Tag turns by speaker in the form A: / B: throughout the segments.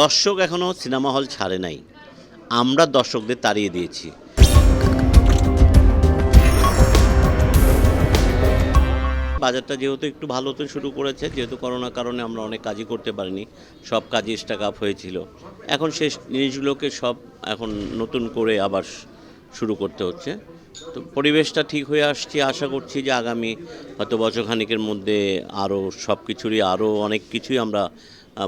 A: দর্শক এখনও cinema hall ছাড়ে নাই। আমরা দর্শকদের তাড়িয়ে দিয়েছি। বাজারটা যেহেতু একটু ভালো তো শুরু করেছে, যেহেতু করোনার কারণে আমরা অনেক কাজই করতে পারিনি, সব কাজই স্টাক আপ হয়েছিল। এখন সেই জিনিসগুলোকে সব এখন নতুন করে আবার শুরু করতে হচ্ছে। তো পরিবেশটা ঠিক হয়ে আসছে, আশা করছি যে আগামী হয়তো বছরখানিকের মধ্যে আরও সব কিছুরই আরও অনেক কিছুই আমরা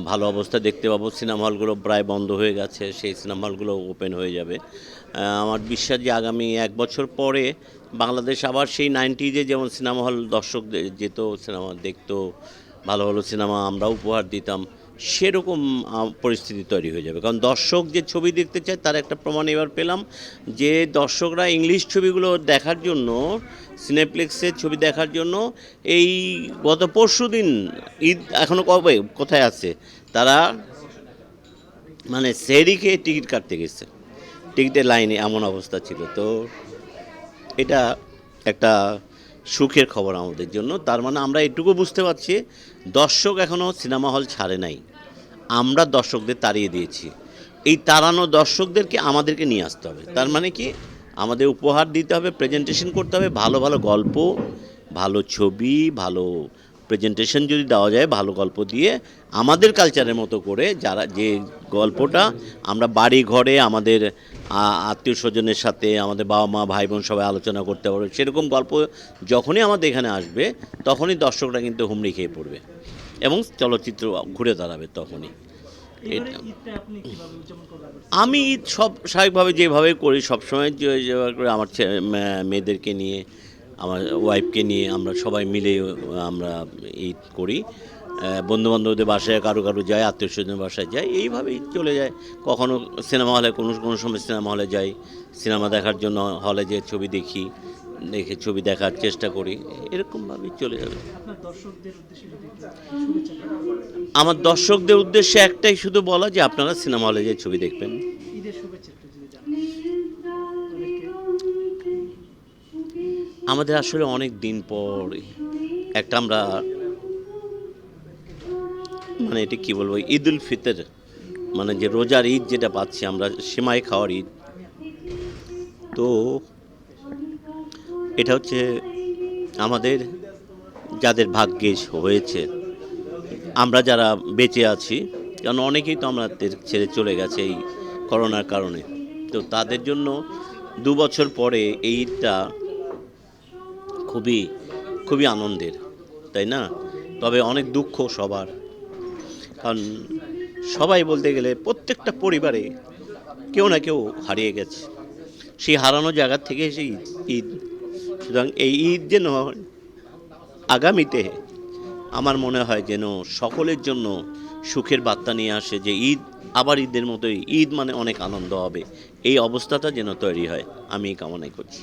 A: ভালো অবস্থা দেখতে পাবো। সিনেমা হলগুলো প্রায় বন্ধ হয়ে গেছে, সেই সিনেমা হলগুলো ওপেন হয়ে যাবে। আমার বিশ্বাস যে আগামী এক বছর পরে বাংলাদেশ আবার সেই নাইনটিজে যেমন সিনেমা হল দর্শক যেত সিনেমা, দেখতো, ভালো ভালো সিনেমা আমরা উপহার দিতাম। সেরকম পরিস্থিতি তৈরি হয়ে যাবে। কারণ দর্শক যে ছবি দেখতে চায়, তার একটা প্রমাণ এবার পেলাম যে দর্শকরা ইংলিশ ছবিগুলো দেখার জন্য সিনেপ্লেক্সের ছবি দেখার জন্য, এই গত পরশু দিন ঈদ এখনও কবে, কোথায় আছে, তারা মানে সেরি খেয়ে টিকিট কাটতে গেছে। টিকিটের লাইনে এমন অবস্থা ছিল। তো এটা একটা সুখের খবর আমাদের জন্য। তার মানে আমরা এটুকু বুঝতে পারছি, দর্শক এখনও সিনেমা হল ছাড়ে নাই। আমরা দর্শকদের তাড়িয়ে দিয়েছি। এই তাড়ানো দর্শকদেরকে আমাদেরকে নিয়ে আসতে হবে। তার মানে কি? আমাদের উপহার দিতে হবে প্রেজেন্টেশন করতে হবে, ভালো ভালো গল্প, ভালো ছবি, ভালো প্রেজেন্টেশন যদি দেওয়া যায় ভালো গল্প দিয়ে আমাদের কালচারের মতো করে যারা যে গল্পটা আমরা বাড়ি ঘরে আমাদের আত্মীয় স্বজনের সাথে আমাদের বাবা মা ভাই বোন সবাই আলোচনা করতে পারবে সেরকম গল্প যখনই আমাদের এখানে আসবে তখনই দর্শকরা কিন্তু হুমড়ি খেয়ে পড়বে এবং চলচ্চিত্র ঘুরে দাঁড়াবে তখনই। আমি ঈদ সব স্বাভাবিকভাবে যেভাবে করি সবসময় আমার মেয়েদেরকে নিয়ে আমার ওয়াইফকে নিয়ে আমরা সবাই মিলে আমরা ঈদ করি। বন্ধু বান্ধবদের বাসায় কারও কারও যায় আত্মীয় স্বজনের বাসায় যায় এইভাবেই চলে যায়। কখনো সিনেমা হলে কোনো কোনো সময় সিনেমা হলে যাই। সিনেমা দেখার জন্য হলে যে ছবি দেখি দেখে ছবি দেখার চেষ্টা করি। এরকমভাবেই চলে যাবে। আমার দর্শকদের উদ্দেশ্যে একটাই শুধু বলা যে আপনারা সিনেমা হলে যে ছবি দেখবেন। আমাদের আসলে অনেক দিন পর একটা আমরা মানে এটি কি বলব ঈদ উল ফিতর মানে যে রোজার ঈদ যেটা পাচ্ছি আমরা, সেমাই খাওয়ার ঈদ। তো এটা হচ্ছে আমাদের যাদের ভাগ্যে হয়েছে, আমরা যারা বেঁচে আছি, কারণ অনেকেই তো আমাদের ছেড়ে চলে গেছে এই করোনার কারণে। তো তাদের জন্য দু বছর পরে এই ঈদটা খুবই খুবই আনন্দের, তাই না? তবে অনেক দুঃখ সবার। কারণ সবাই বলতে গেলে প্রত্যেকটা পরিবারে কেউ না কেউ হারিয়ে গেছে। সেই হারানো জায়গা থেকে সেই ঈদ। সুতরাং এই ঈদ যেন আগামীতে আমার মনে হয় যেন সকলের জন্য সুখের বার্তা নিয়ে আসে যে ঈদ, আবার ঈদের মতোই ঈদ মানে অনেক আনন্দ হবে। এই অবস্থাটা যেন তৈরি হয়। আমি এই কামনাই করছি।